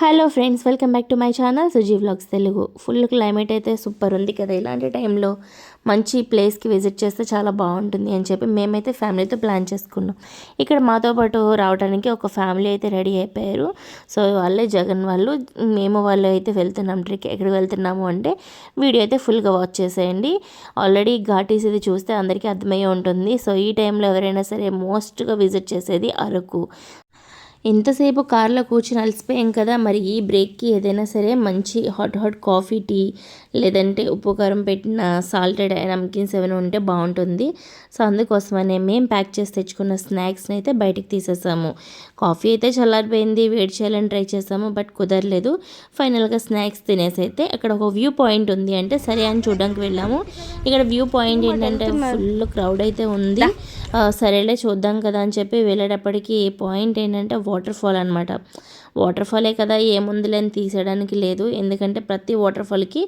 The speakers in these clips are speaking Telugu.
Hello friends welcome back to my channel Suji vlogs Telugu. Full climate అయితే సూపర్ ఉంది కదా. ఇలాంటి టైంలో మంచి ప్లేస్కి విజిట్ చేస్తే చాలా బాగుంటుంది అని చెప్పి మేమైతే ఫ్యామిలీతో ప్లాన్ చేసుకున్నాం. ఇక్కడ మాతో పాటు రావడానికి ఒక ఫ్యామిలీ అయితే రెడీ అయిపోయారు. సో వాళ్ళే జగన్ వాళ్ళు మేము వాళ్ళు అయితే వెళ్తున్నాం ట్రిక్ ఎక్కడికి వెళ్తున్నాము అంటే వీడియో అయితే ఫుల్గా వాచ్ చేసేయండి. ఆల్రెడీ ఘాటీస్ ఇది చూస్తే అందరికీ అర్థమయ్యే ఉంటుంది. సో ఈ టైంలో ఎవరైనా సరే మోస్ట్గా విజిట్ చేసేది అరకు. ఎంతసేపు కార్లో కూర్చుని అలసిపోయాం కదా మరి ఈ బ్రేక్కి ఏదైనా సరే మంచి హాట్ హాట్ కాఫీ టీ లేదంటే ఉప్పు కారం పెట్టిన సాల్టెడ్ నమ్కిన్స్ ఏమైనా ఉంటే బాగుంటుంది. సో అందుకోసమనే మేము ప్యాక్ చేసి తెచ్చుకున్న స్నాక్స్ని అయితే బయటికి తీసేసాము. కాఫీ అయితే చల్లారిపోయింది వేడి చేయాలని ట్రై చేసాము బట్ కుదరలేదు. ఫైనల్గా స్నాక్స్ తినేసి అయితే అక్కడ ఒక వ్యూ పాయింట్ ఉంది అంటే సరే అని చూడడానికి వెళ్ళాము. ఇక్కడ వ్యూ పాయింట్ ఏంటంటే ఫుల్ క్రౌడ్ అయితే ఉంది. సరేలే చూద్దాం కదా అని చెప్పి వెళ్ళేటప్పటికి పాయింట్ ఏంటంటే వాటర్ ఫాల్ అనమాట వాటర్ ఫాలే కదా ఏముందిలే అని తీసేయడానికి లేదు. ఎందుకంటే ప్రతి వాటర్ ఫాల్కి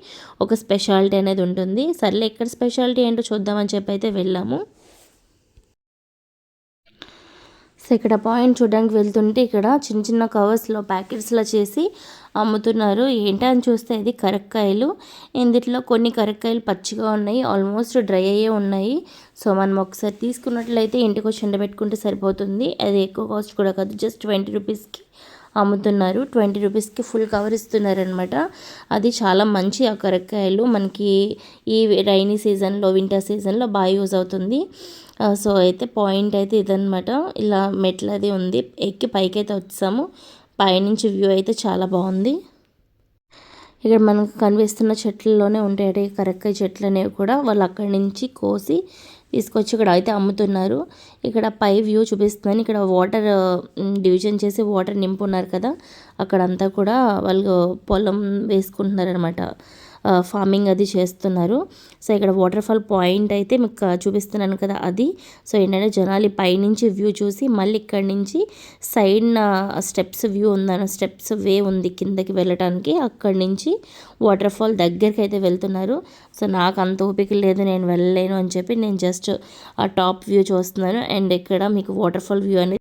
ఒక స్పెషాలిటీ అనేది ఉంటుంది. సర్లే ఇక్కడ స్పెషాలిటీ ఏంటో చూద్దామని చెప్పి అయితే వెళ్ళాము. సో ఇక్కడ పాయింట్ చూడడానికి వెళ్తుంటే ఇక్కడ చిన్న చిన్న కవర్స్లో ప్యాకెట్స్లో చేసి అమ్ముతున్నారు. ఏంటని చూస్తే ఇది కరక్కాయలు. ఇందులో కొన్ని కరక్కాయలు పచ్చిగా ఉన్నాయి ఆల్మోస్ట్ డ్రై అయ్యే ఉన్నాయి. సో మనం ఒకసారి తీసుకున్నట్లయితే ఇంటికి వచ్చి ఎండబెట్టుకుంటే సరిపోతుంది. అది ఎక్కువ కాస్ట్ కూడా కాదు జస్ట్ ట్వంటీ రూపీస్కి అమ్ముతున్నారు. ట్వంటీ రూపీస్కి ఫుల్ కవర్ ఇస్తున్నారనమాట అది చాలా మంచి ఆ కరక్కాయలు. మనకి ఈ రైనీ సీజన్లో వింటర్ సీజన్లో బాగా యూజ్ అవుతుంది. సో అయితే పాయింట్ అయితే ఇదనమాట ఇలా మెట్లది ఉంది. ఎక్కి పైకి అయితే వచ్చాము. పైనుంచి వ్యూ అయితే చాలా బాగుంది. ఇక్కడ మనకు కనిపిస్తున్న చెట్లలోనే ఉంటాయి కరక్కాయ చెట్లు అనేవి కూడా. వాళ్ళు అక్కడి నుంచి కోసి తీసుకొచ్చి ఇక్కడ అయితే అమ్ముతున్నారు. ఇక్కడ పై వ్యూ చూపిస్తుందని ఇక్కడ వాటర్ డివిజన్ చేసి వాటర్ నింపున్నారు కదా. అక్కడంతా కూడా వాళ్ళు పొలం వేసుకుంటున్నారనమాట ఫార్మింగ్ అది చేస్తున్నారు. సో ఇక్కడ వాటర్ ఫాల్ పాయింట్ అయితే మీకు చూపిస్తున్నాను కదా అది. సో ఏంటంటే జనాలు పైనుంచి వ్యూ చూసి మళ్ళీ ఇక్కడి నుంచి సైడ్ స్టెప్స్ వ్యూ ఉందన్న స్టెప్స్ వే ఉంది కిందకి వెళ్ళటానికి. అక్కడి నుంచి వాటర్ ఫాల్ దగ్గరికి అయితే వెళ్తున్నారు. సో నాకు అంత ఓపిక లేదు నేను వెళ్ళలేను అని చెప్పి నేను జస్ట్ ఆ టాప్ వ్యూ చూస్తున్నాను. అండ్ ఇక్కడ మీకు వాటర్ ఫాల్ వ్యూ అనేది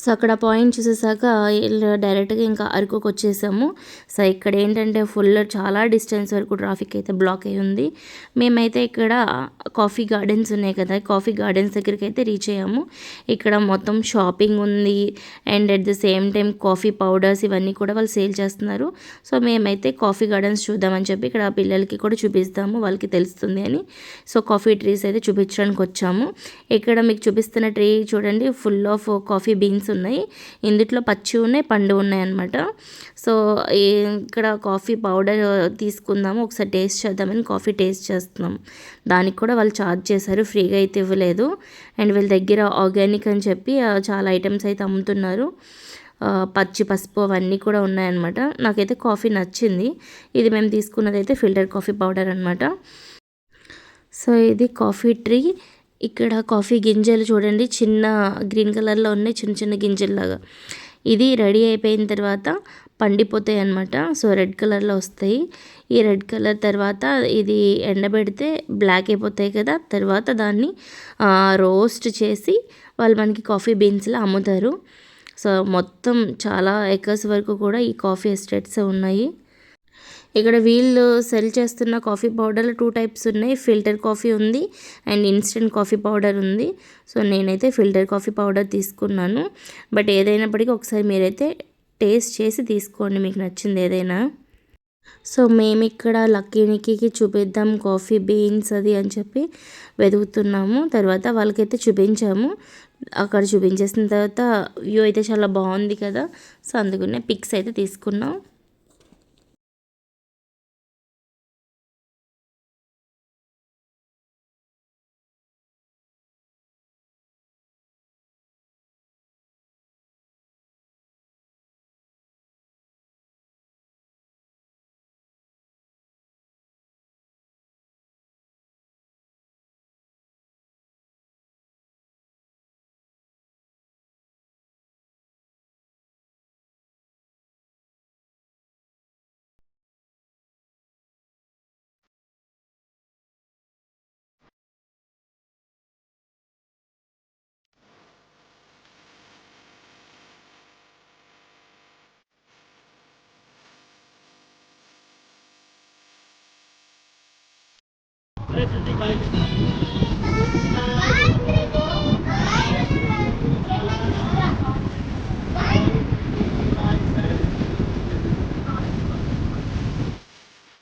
సో అక్కడ పాయింట్ చూసేసాక డైరెక్ట్గా ఇంకా అరకుకు వచ్చేసాము. సో ఇక్కడ ఏంటంటే ఫుల్ చాలా డిస్టెన్స్ వరకు ట్రాఫిక్ అయితే బ్లాక్ అయి ఉంది. మేమైతే ఇక్కడ కాఫీ గార్డెన్స్ ఉన్నాయి కదా కాఫీ గార్డెన్స్ దగ్గరికి అయితే రీచ్ అయ్యాము. ఇక్కడ మొత్తం షాపింగ్ ఉంది and at the same time coffee powders ఇవన్నీ కూడా వాళ్ళు సేల్ చేస్తున్నారు. సో మేమైతే కాఫీ గార్డెన్స్ చూద్దామని చెప్పి ఇక్కడ పిల్లలకి కూడా చూపిస్తాము వాళ్ళకి తెలుస్తుంది అని. సో కాఫీ ట్రీస్ అయితే చూపించడానికి వచ్చాము. ఇక్కడ మీకు చూపిస్తున్న ట్రీ చూడండి ఫుల్ ఆఫ్ కాఫీ బీన్స్ ఉన్నాయి ఇందుట్లో పచ్చి ఉన్నాయి పండు ఉన్నాయి అనమాట సో ఇక్కడ కాఫీ పౌడర్ తీసుకుందాము ఒకసారి టేస్ట్ చేద్దామని కాఫీ టేస్ట్ చేస్తున్నాం. దానికి కూడా వాళ్ళు ఛార్జ్ చేశారు ఫ్రీగా అయితే ఇవ్వలేదు. అండ్ వీళ్ళ దగ్గర ఆర్గానిక్ అని చెప్పి చాలా ఐటమ్స్ అయితే అమ్ముతున్నారు. పచ్చి పసుపు అవన్నీ కూడా ఉన్నాయన్నమాట నాకైతే కాఫీ నచ్చింది. ఇది మేము తీసుకున్నదైతే ఫిల్టర్ కాఫీ పౌడర్ అనమాట సో ఇది కాఫీ ట్రీ. ఇక్కడ కాఫీ గింజలు చూడండి చిన్న గ్రీన్ కలర్లో ఉన్నాయి చిన్న చిన్న గింజల్లాగా. ఇది రెడీ అయిపోయిన తర్వాత పండిపోతాయి అనమాట సో రెడ్ కలర్లో వస్తాయి. ఈ రెడ్ కలర్ తర్వాత ఇది ఎండబెడితే బ్లాక్ అయిపోతాయి కదా తర్వాత దాన్ని రోస్ట్ చేసి వాళ్ళు మనకి కాఫీ బీన్స్లో అమ్ముతారు. సో మొత్తం చాలా ఎకర్స్ వరకు కూడా ఈ కాఫీ ఎస్టేట్స్ ఉన్నాయి. ఇక్కడ వీళ్ళు సెల్ చేస్తున్న కాఫీ పౌడర్లు టూ టైప్స్ ఉన్నాయి. ఫిల్టర్ కాఫీ ఉంది అండ్ ఇన్స్టెంట్ కాఫీ పౌడర్ ఉంది. సో నేనైతే ఫిల్టర్ కాఫీ పౌడర్ తీసుకున్నాను. బట్ ఏదైనప్పటికీ ఒకసారి మీరైతే టేస్ట్ చేసి తీసుకోండి. మీకు నచ్చింది ఏదైనా. సో మేము ఇక్కడ లక్కీనికి చూపిద్దాం కాఫీ బీన్స్ అది అని చెప్పి వెతుకుతున్నాము. తర్వాత వాళ్ళకైతే చూపించాము. అక్కడ చూపించేసిన తర్వాత వ్యూ అయితే చాలా బాగుంది కదా. సో అందుకనే పిక్స్ అయితే తీసుకున్నాం.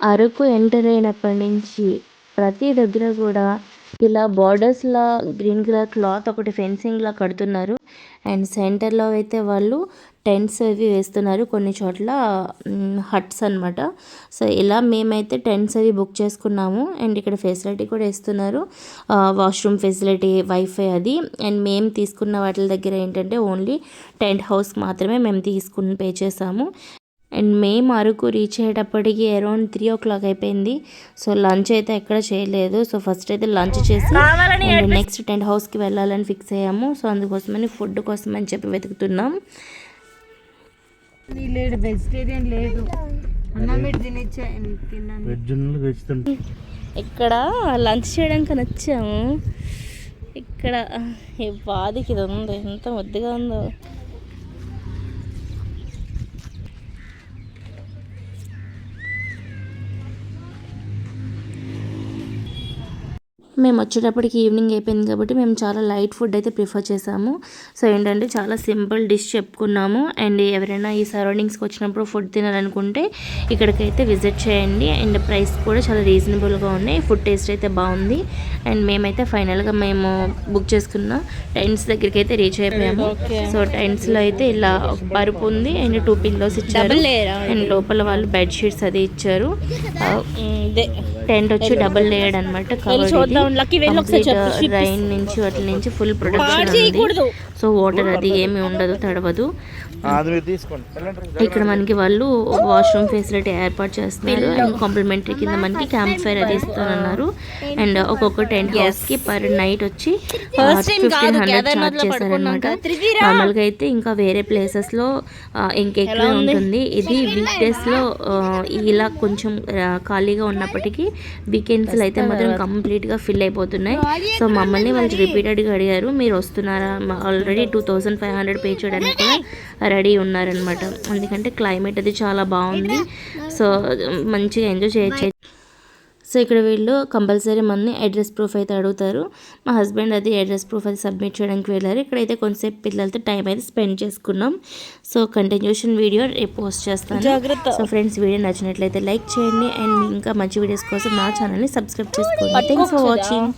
అరకు ఎంటర్ అయినప్పటి నుంచి ప్రతి దగ్గర కూడా ఇలా బార్డర్స్‌లా గ్రీన్ కలర్ క్లాత్ ఒకటి ఫెన్సింగ్‌లా కడుతున్నారు. అండ్ సెంటర్‌లో అయితే వాళ్ళు టెంట్స్ అవి వేస్తున్నారు. కొన్ని చోట్ల హట్స్ అన్నమాట. సో, ఇలా మేమైతే టెంట్స్ అవి బుక్ చేసుకున్నాము. అండ్ ఇక్కడ ఫెసిలిటీ కూడా ఇస్తున్నారు. వాష్‌రూమ్ ఫెసిలిటీ, వైఫై అది. అండ్ మేము తీసుకున్న వాటిల దగ్గర ఏంటంటే ఓన్లీ టెంట్ హౌస్ మాత్రమే మేము తీసుకుని పే చేసాము. అండ్ మేము అరకు రీచ్ అయ్యేటప్పటికి అరౌండ్ 3:00 అయిపోయింది. సో, లంచ్ అయితే ఎక్కడ చేయలేదు. సో, ఫస్ట్ అయితే లంచ్ చేసి నెక్స్ట్ టెంట్ హౌస్‌కి వెళ్ళాలని ఫిక్స్ అయ్యాము. సో, అందుకోసమని ఫుడ్ కోసం అని చెప్పి వెతుకుతున్నాం. లేడు వెజిటేరియన్ లేదు. ఇక్కడ లంచ్ చేయడానికి నచ్చాము ఇక్కడ ఈ బాదికి ఇది ఉంది? ఎంత ముద్దుగా ఉందో. మేము వచ్చేటప్పటికి ఈవినింగ్ అయిపోయింది కాబట్టి మేము చాలా లైట్ ఫుడ్ అయితే ప్రిఫర్ చేసాము. సో ఏంటంటే చాలా సింపుల్ డిష్ చెప్పుకున్నాము. అండ్ ఎవరైనా ఈ సరౌండింగ్స్కి వచ్చినప్పుడు ఫుడ్ తినాలనుకుంటే ఇక్కడికైతే విజిట్ చేయండి. అండ్ ప్రైస్ కూడా చాలా రీజనబుల్గా ఉన్నాయి. ఫుడ్ టేస్ట్ అయితే బాగుంది. అండ్ మేమైతే ఫైనల్గా మేము బుక్ చేసుకున్న టెంట్స్ దగ్గరికి అయితే రీచ్ అయిపోయాము సో టెంట్స్లో అయితే ఇలా పరుపు ఉంది. అండ్ టూ పిల్లోస్ ఇచ్చారు. అండ్ లోపల వాళ్ళు బెడ్ షీట్స్ అది ఇచ్చారు. టెంట్ వచ్చి డబుల్ లేయర్డ్ అనమాట రైన్ నుంచి వాటి నుంచి ఫుల్ ప్రొటెక్షన్ ఉంది. సో వాటర్ అది ఏమి ఉండదు తడవదు. ఇక్కడ మనకి వాళ్ళు వాష్రూమ్ ఫెసిలిటీ ఏర్పాటు చేస్తున్నారు. అండ్ కాంప్లిమెంటరీ కింద మనకి క్యాంప్ ఫైర్ అది ఇస్తానన్నారు. అండ్ ఒక్కొక్క టెంట్ హౌస్కి పర్ నైట్ వచ్చి ఫిఫ్టీన్ హండ్రెడ్ చార్జ్ చేశారనమాట నార్మల్గా అయితే ఇంకా వేరే ప్లేసెస్లో ఆ, ఇంకెక్కువ ఉంటుంది. ఇది వీక్ డేస్లో ఇలా కొంచెం ఖాళీగా ఉన్నప్పటికీ వీకెండ్స్లో అయితే మాత్రం కంప్లీట్గా ఫిల్ అయిపోతున్నాయి. సో మమ్మల్ని వాళ్ళు రిపీటెడ్గా అడిగారు. మీరు వస్తున్నారా? Already two thousand five hundred pay చేయడానికి కూడా రెడీ ఉన్నారనమాట ఎందుకంటే క్లైమేట్ అది చాలా బాగుంది. సో మంచిగా ఎంజాయ్ చేయొచ్చు సో ఇక్కడ వీళ్ళు కంపల్సరీ మనని అడ్రస్ ప్రూఫ్ అయితే అడుగుతారు. మా హస్బెండ్ అది అడ్రస్ ప్రూఫ్ అది సబ్మిట్ చేయడానికి వెళ్ళారు. ఇక్కడైతే కొంతసేపు పిల్లలతో టైం అయితే స్పెండ్ చేసుకున్నాం. సో కంటిన్యూషన్ వీడియో రేపు పోస్ట్ చేస్తాను. సో ఫ్రెండ్స్ వీడియో నచ్చినట్లయితే లైక్ చేయండి. అండ్ ఇంకా మంచి వీడియోస్ కోసం నా ఛానల్ని సబ్స్క్రైబ్ చేసుకోండి. Thanks for watching